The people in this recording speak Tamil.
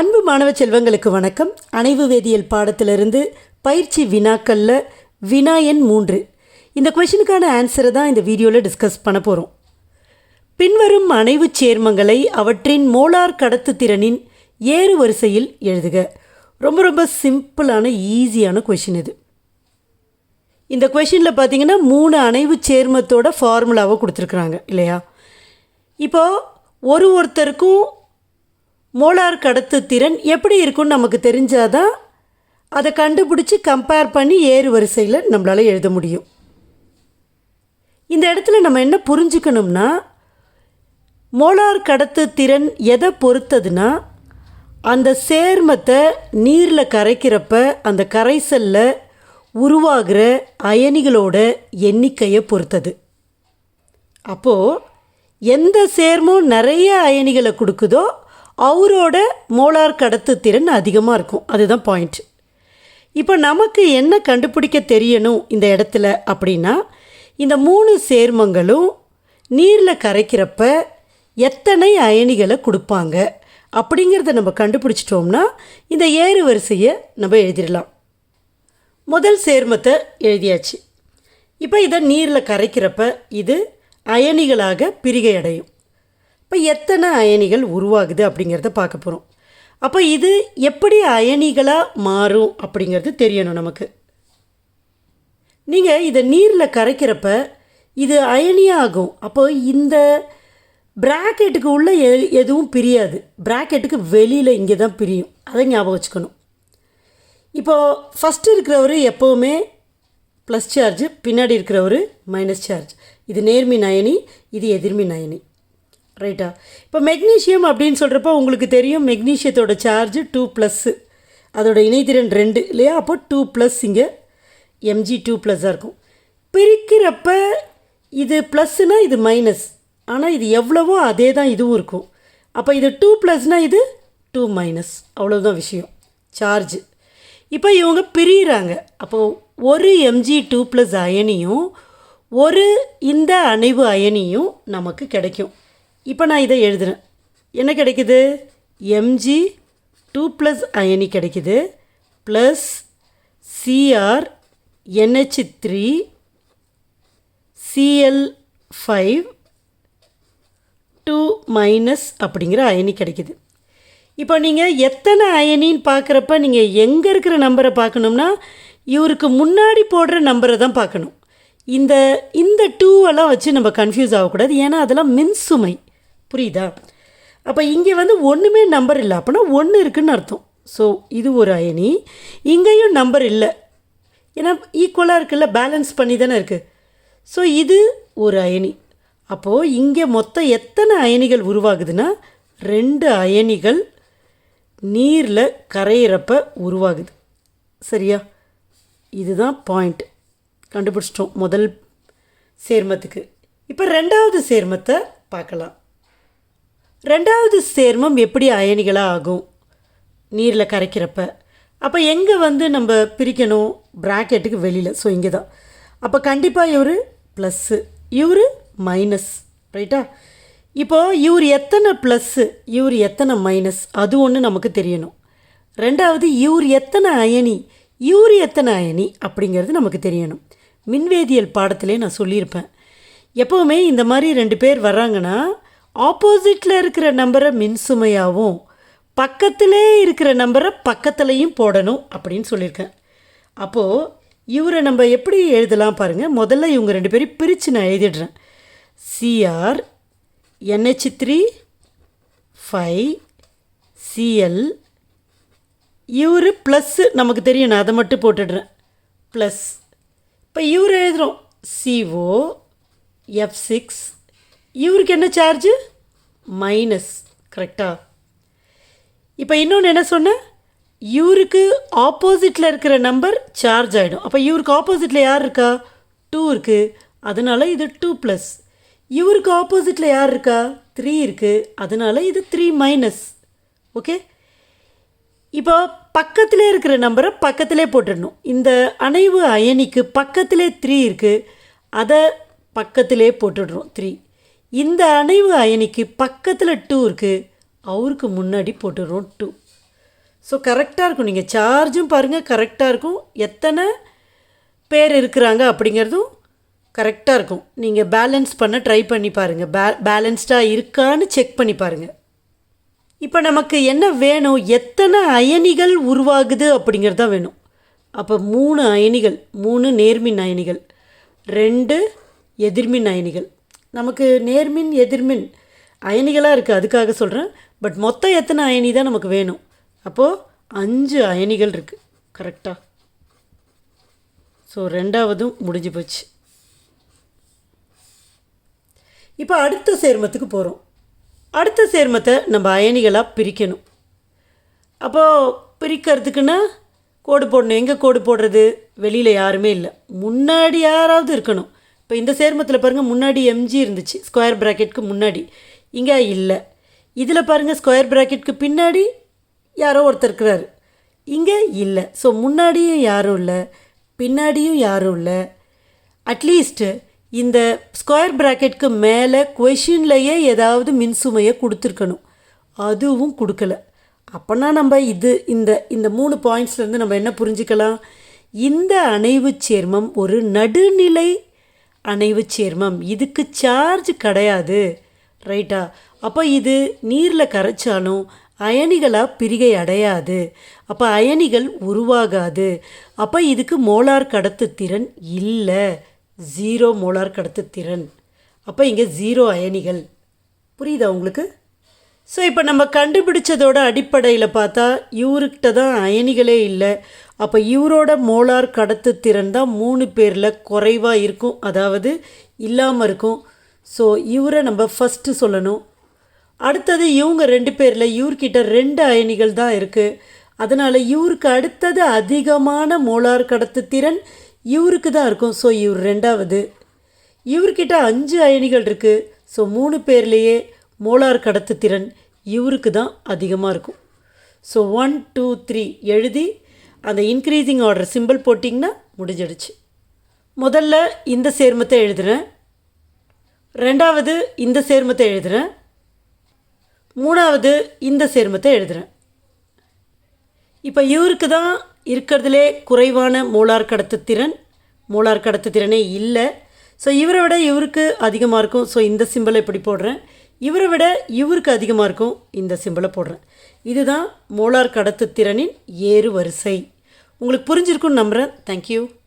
அன்பு மாணவ செல்வங்களுக்கு வணக்கம். அணைவு வேதியியல் பாடத்திலிருந்து பயிற்சி வினாக்களில் வினா எண் மூன்று. இந்த கொஷினுக்கான ஆன்சரை தான் இந்த வீடியோவில் டிஸ்கஸ் பண்ண போகிறோம் பின்வரும் அணைவு சேர்மங்களை அவற்றின் மோலார் கடத்துத்திறனின் ஏறு வரிசையில் எழுதுக. ரொம்ப ரொம்ப சிம்பிளான ஈஸியான கொஷின் இது. இந்த கொஷினில் பார்த்தீங்கன்னா மூணு அணைவு சேர்மத்தோட ஃபார்முலாவை கொடுத்துருக்குறாங்க இல்லையா? இப்போது ஒரு ஒருத்தருக்கும் மோலார் கடத்து திறன் எப்படி இருக்கும்னு நமக்கு தெரிஞ்சாதான் அதை கண்டுபிடிச்சி கம்பேர் பண்ணி ஏறு வரிசையில் நம்மளால் எழுத முடியும். இந்த இடத்துல நம்ம என்ன புரிஞ்சுக்கணும்னா மோலார் கடத்து திறன் எதை பொறுத்ததுன்னா அந்த சேர்மத்தை நீரில் கரைக்கிறப்ப அந்த கரைசலில் உருவாகிற அயனிகளோட எண்ணிக்கையை பொறுத்தது. அப்போது எந்த சேர்மம் நிறைய அயனிகளை கொடுக்குதோ அவரோட மோலார் கடத்து திறன் அதிகமாக இருக்கும். அதுதான் பாயிண்ட் இப்போ நமக்கு என்ன கண்டுபிடிக்க தெரியணும் இந்த இடத்துல அப்படின்னா இந்த மூணு சேர்மங்களும் நீரில் கரைக்கிறப்ப எத்தனை அயனிகளை கொடுப்பாங்க அப்படிங்கிறத நம்ம கண்டுபிடிச்சிட்டோம்னா இந்த ஏறு வரிசையை நம்ம எழுதிடலாம். முதல் சேர்மத்தை எழுதியாச்சு. இப்போ இதை நீரில் கரைக்கிறப்ப இது அயனிகளாக பிரிகை அடையும். இப்போ எத்தனை அயனிகள் உருவாகுது அப்படிங்கிறத பார்க்க போகிறோம் அப்போ இது எப்படி அயனிகளாக மாறும் அப்படிங்கிறது தெரியணும் நமக்கு. நீங்கள் இதை நீரில் கரைக்கிறப்ப இது அயனியாகும். அப்போ இந்த ப்ராக்கெட்டுக்கு உள்ளே எ எதுவும் பிரியாது. ப்ராக்கெட்டுக்கு வெளியில் இங்கே தான் பிரியும். அதை ஞாபகம் வச்சுக்கணும். இப்போது ஃபஸ்ட்டு இருக்கிறவர் எப்போவுமே ப்ளஸ் சார்ஜ் பின்னாடி இருக்கிறவர் மைனஸ் சார்ஜ் இது நேர்மின் அயனி இது எதிர்மின் அயனி. ரைட்டா இப்போ மெக்னீஷியம் அப்படின்னு சொல்கிறப்ப உங்களுக்கு தெரியும் மெக்னீஷியத்தோட சார்ஜ் டூ ப்ளஸ்ஸு அதோட இணைத்திறன் ரெண்டு இல்லையா? அப்போ டூ ப்ளஸ் இங்கே எம்ஜி டூ ப்ளஸ்ஸாக இருக்கும். பிரிக்கிறப்ப இது ப்ளஸ்னால் இது மைனஸ் ஆனால் இது எவ்வளவோ அதே தான் இதுவும் இருக்கும். அப்போ இது டூ ப்ளஸ்னால் இது டூ மைனஸ் அவ்வளோதான் விஷயம். சார்ஜ் இப்போ இவங்க பிரியிறாங்க. அப்போது ஒரு எம்ஜி டூ ப்ளஸ் அயனியும் ஒரு இந்த அணைவு அயனியும் நமக்கு கிடைக்கும். இப்போ நான் இதை எழுதுகிறேன் என்ன கிடைக்குது? எம்ஜி டூ ப்ளஸ் அயனி கிடைக்குது. Plus CR NH three CL five two minus அப்படிங்கிற அயனி கிடைக்குது. இப்போ நீங்கள் எத்தனை அயனின்னு பார்க்குறப்ப நீங்கள் எங்கே இருக்கிற நம்பரை பார்க்கணும்னா இவருக்கு முன்னாடி போடுற நம்பரை தான் பார்க்கணும். இந்த இந்த டூவெல்லாம் வச்சு நம்ம கன்ஃபியூஸ் ஆகக்கூடாது. ஏன்னா அதெல்லாம் மின்சுமை புரியுதா? அப்போ இங்கே வந்து ஒன்றுமே நம்பர் இல்லை. அப்படின்னா ஒன்று இருக்குன்னு அர்த்தம். ஸோ இது ஒரு அயனி. இங்கேயும் நம்பர் இல்லை. ஏன்னா ஈக்குவலாக இருக்குல்ல பேலன்ஸ் பண்ணி தானே இருக்குது ஸோ இது ஒரு அயனி. அப்போது இங்கே மொத்தம் எத்தனை அயனிகள் உருவாகுதுன்னா ரெண்டு அயனிகள் நீரில் கரையிறப்ப உருவாகுது. சரியா? இதுதான் பாயிண்ட் கண்டுபிடிச்சிட்டோம் முதல் சேர்மத்துக்கு. இப்போ ரெண்டாவது சேர்மத்தை பார்க்கலாம். ரெண்டாவது சேர்மம் எப்படி அயனிகளாக ஆகும் நீரில் கரைக்கிறப்ப. அப்போ எங்கே வந்து நம்ம பிரிக்கணும்? ப்ராக்கெட்டுக்கு வெளியில். ஸோ இங்கே தான் அப்போ கண்டிப்பாக இவர் ப்ளஸ்ஸு இவர் மைனஸ் ரைட்டா இப்போது இவர் எத்தனை ப்ளஸ்ஸு இவர் எத்தனை மைனஸ் அது ஒன்று நமக்கு தெரியணும். ரெண்டாவது இவர் எத்தனை அயனி? இவர் எத்தனை அயனி? அப்படிங்கிறது நமக்கு தெரியணும். மின்வேதியியல் பாடத்திலே நான் சொல்லியிருப்பேன். எப்போவுமே இந்த மாதிரி ரெண்டு பேர் வர்றாங்கன்னா ஆப்போசிட்டில் இருக்கிற நம்பரை மின்சுமையாகவும் பக்கத்திலே இருக்கிற நம்பரை பக்கத்துலேயும் போடணும் அப்படின்னு சொல்லியிருக்கேன். அப்போது இவரை நம்ம எப்படி எழுதலாம் பாருங்கள் முதல்ல இவங்க ரெண்டு பேரும் பிரித்து நான் எழுதிடுறேன். CR NH three five CL இவர் ப்ளஸ்ஸு நமக்கு தெரியும் நான் அதை மட்டும் போட்டுடுறேன். ப்ளஸ் இப்போ இவர் எழுதுகிறோம் சிஓ எஃப் சிக்ஸ் இவருக்கு என்ன சார்ஜு மைனஸ் கரெக்டாக இப்போ இன்னொன்று என்ன சொன்னேன்? இவருக்கு ஆப்போசிட்டில் இருக்கிற நம்பர் சார்ஜ் ஆகிடும் அப்போ இவருக்கு ஆப்போசிட்டில் யார் இருக்கா? டூ இருக்குது அதனால் இது டூ ப்ளஸ் இவருக்கு ஆப்போசிட்டில் யார் இருக்கா? த்ரீ இருக்குது அதனால் இது த்ரீ மைனஸ் ஓகே இப்போ பக்கத்திலே இருக்கிற நம்பரை பக்கத்திலே போட்டுடணும். இந்த அணைவு அயனிக்கு பக்கத்திலே த்ரீ இருக்குது அதை பக்கத்திலே போட்டுடுறோம் த்ரீ இந்த அணைவு அயனிக்கு பக்கத்தில் டூ இருக்குது அவருக்கு முன்னாடி போட்டுடுறோம் டூ ஸோ கரெக்டாக இருக்கும். நீங்கள் சார்ஜும் பாருங்கள் கரெக்டாக இருக்கும். எத்தனை பேர் இருக்கிறாங்க அப்படிங்கிறதும் கரெக்டாக இருக்கும். நீங்கள் பேலன்ஸ் பண்ண ட்ரை பண்ணி பாருங்கள் பே பேலன்ஸ்டாக இருக்கான்னு செக் பண்ணி பாருங்கள் இப்போ நமக்கு என்ன வேணும்? எத்தனை அயனிகள் உருவாகுது அப்படிங்கிறது தான் வேணும். அப்போ மூணு அயனிகள் மூணு நேர்மின் அயனிகள் ரெண்டு எதிர்மின் அயனிகள். நமக்கு நேர்மின் எதிர்மின் அயனிகளாக இருக்குது அதுக்காக சொல்கிறேன் பட் மொத்தம் எத்தனை அயனி தான் நமக்கு வேணும்? அப்போது அஞ்சு அயனிகள் இருக்குது கரெக்டாக ஸோ ரெண்டாவதும் முடிஞ்சு போச்சு. இப்போ அடுத்த சேர்மத்துக்கு போகிறோம் அடுத்த சேர்மத்தை நம்ம அயனிகளாக பிரிக்கணும். அப்போது பிரிக்கிறதுக்குன்னா கோடு போடணும். எங்கே கோடு போடுறது? வெளியில் யாருமே இல்லை. முன்னாடி யாராவது இருக்கணும். இப்போ இந்த சேர்மத்தில் பாருங்கள் முன்னாடி எம்ஜி இருந்துச்சு ஸ்கொயர் ப்ராக்கெட்க்கு முன்னாடி. இங்கே இல்லை. இதில் பாருங்கள் ஸ்கொயர் ப்ராக்கெட்க்கு பின்னாடி யாரோ ஒருத்தர் இருக்கிறாரு. இங்கே இல்லை. ஸோ முன்னாடியும் யாரும் இல்லை பின்னாடியும் யாரும் இல்லை. அட்லீஸ்ட்டு இந்த ஸ்கொயர் ப்ராக்கெட்க்கு மேலே கொஷின்லையே ஏதாவது மின்சுமையை கொடுத்துருக்கணும். அதுவும் கொடுக்கல. அப்போனா நம்ம இது இந்த இந்த மூணு பாயிண்ட்ஸ்லேருந்து நம்ம என்ன புரிஞ்சுக்கலாம்? இந்த அணைவுச் சேர்மம் ஒரு நடுநிலை அணைவு சேர்மம். இதுக்கு சார்ஜ் கிடையாது. ரைட்டா அப்போ இது நீரில் கரைச்சாலும் அயனிகளாக பிரிகை அடையாது. அப்போ அயனிகள் உருவாகாது. அப்போ இதுக்கு மோலார் கடத்துத்திறன் இல்லை. ஜீரோ மோலார் கடத்துத்திறன். அப்போ இங்கே ஜீரோ அயனிகள். புரியுதா உங்களுக்கு? ஸோ இப்போ நம்ம கண்டுபிடிச்சதோட அடிப்படையில் பார்த்தா இவர்கிட்ட தான் அயனிகளே இல்லை. அப்போ இவரோட மோலார் கடத்துத்திறன் தான் மூணு பேரில் குறைவாக இருக்கும். அதாவது இல்லாமல் இருக்கும். ஸோ இவரை நம்ம ஃபஸ்ட்டு சொல்லணும். அடுத்தது இவங்க ரெண்டு பேரில் இவர்கிட்ட ரெண்டு அயனிகள் தான் இருக்குது அதனால் இவருக்கு அடுத்தது அதிகமான மோலார் கடத்துத்திறன் இவருக்கு தான் இருக்கும். ஸோ இவர் ரெண்டாவது. இவர்கிட்ட அஞ்சு அயனிகள் இருக்குது ஸோ மூணு பேர்லேயே மோலார் கடத்துத்திறன் இவருக்கு தான் அதிகமாக இருக்கும். ஸோ ஒன் டூ த்ரீ எழுதி அந்த இன்க்ரீஸிங் ஆர்டர் சிம்பிள் போட்டிங்கன்னா முடிஞ்சிடுச்சு. முதல்ல இந்த சேர்மத்தை எழுதுகிறேன் ரெண்டாவது இந்த சேர்மத்தை எழுதுகிறேன் மூணாவது இந்த சேர்மத்தை எழுதுகிறேன் இப்போ இவருக்கு தான் இருக்கிறதுலே குறைவான மூலார் கடத்துத்திறன் மூலார் கடத்துத்திறனே இல்லை. ஸோ இவரை விட இவருக்கு அதிகமாக இருக்கும். ஸோ இந்த சிம்பிளை இப்படி போடுறேன். இவரை விட இவருக்கு அதிகமாக இருக்கும் இந்த சிம்பிளை போடுறேன். இதுதான் மோலார் கடத்துத்திறனின் ஏறு வரிசை. உங்களுக்கு புரிஞ்சிருக்குன்னு நம்புகிறேன் தேங்க்யூ